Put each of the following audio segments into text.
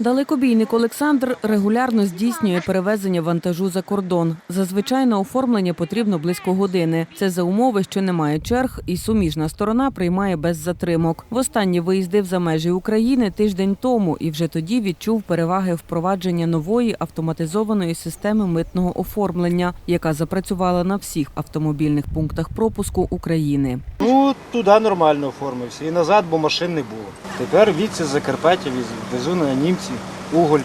Далекобійник Олександр регулярно здійснює перевезення вантажу за кордон. Зазвичай на оформлення потрібно близько години. Це за умови, що немає черг, і суміжна сторона приймає без затримок. Востаннє виїздив за межі України тиждень тому і вже тоді відчув переваги впровадження нової автоматизованої системи митного оформлення, яка запрацювала на всіх автомобільних пунктах пропуску України. Ну, туди нормально оформився. І назад, бо машин не було. Тепер віці з Закарпаття везу на німці, уголь.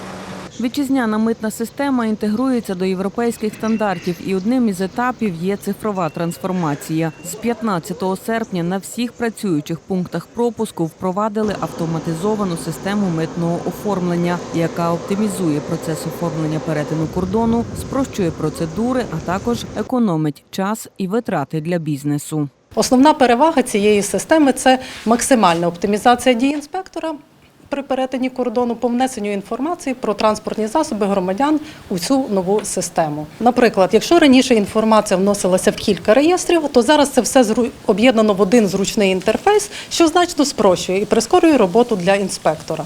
Вітчизняна митна система інтегрується до європейських стандартів, і одним із етапів є цифрова трансформація. З 15 серпня на всіх працюючих пунктах пропуску впровадили автоматизовану систему митного оформлення, яка оптимізує процес оформлення перетину кордону, спрощує процедури, а також економить час і витрати для бізнесу. Основна перевага цієї системи це максимальна оптимізація дій інспектора при перетині кордону по внесенню інформації про транспортні засоби громадян у цю нову систему. Наприклад, якщо раніше інформація вносилася в кілька реєстрів, то зараз це все об'єднано в один зручний інтерфейс, що значно спрощує і прискорює роботу для інспектора.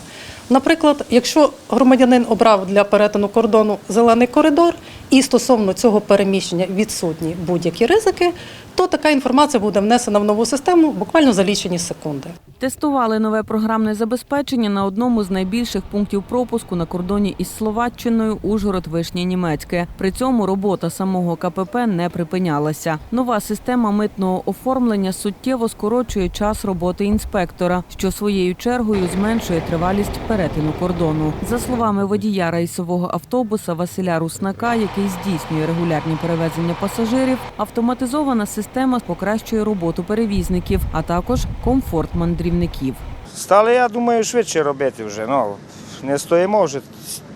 Наприклад, якщо громадянин обрав для перетину кордону зелений коридор і стосовно цього переміщення відсутні будь-які ризики, то така інформація буде внесена в нову систему буквально за лічені секунди. Тестували нове програмне забезпечення на одному з найбільших пунктів пропуску на кордоні із Словаччиною Ужгород Вишнє Німецьке. При цьому робота самого КПП не припинялася. Нова система митного оформлення суттєво скорочує час роботи інспектора, що своєю чергою зменшує тривалість перетину кордону. За словами водія рейсового автобуса Василя Руснака, який здійснює регулярні перевезення пасажирів, автоматизована система покращує роботу перевізників, а також комфорт мандрівників. Стали, я думаю, швидше робити вже. Ну, не стоїмо вже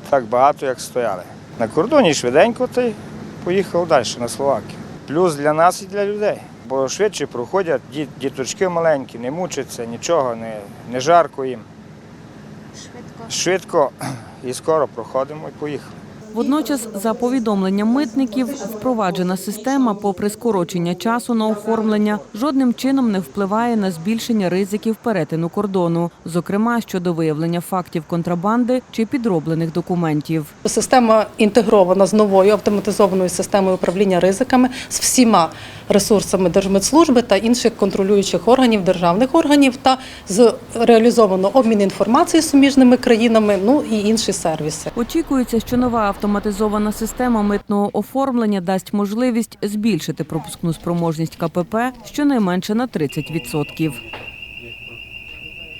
так багато, як стояли. На кордоні швиденько ти поїхав далі на Словакію. Плюс для нас і для людей. Бо швидше проходять діточки маленькі, не мучаться, нічого, не, не жарко їм. Швидко. Швидко і скоро проходимо і поїхали. Водночас, за повідомленням митників, впроваджена система, попри скорочення часу на оформлення, жодним чином не впливає на збільшення ризиків перетину кордону, зокрема щодо виявлення фактів контрабанди чи підроблених документів. Система інтегрована з новою автоматизованою системою управління ризиками з всіма ресурсами Держмедслужби та інших контролюючих органів, державних органів та з реалізовано обмін інформацією з суміжними країнами, ну і інші сервіси. Очікується, що нова автоматизована система митного оформлення дасть можливість збільшити пропускну спроможність КПП щонайменше на 30%.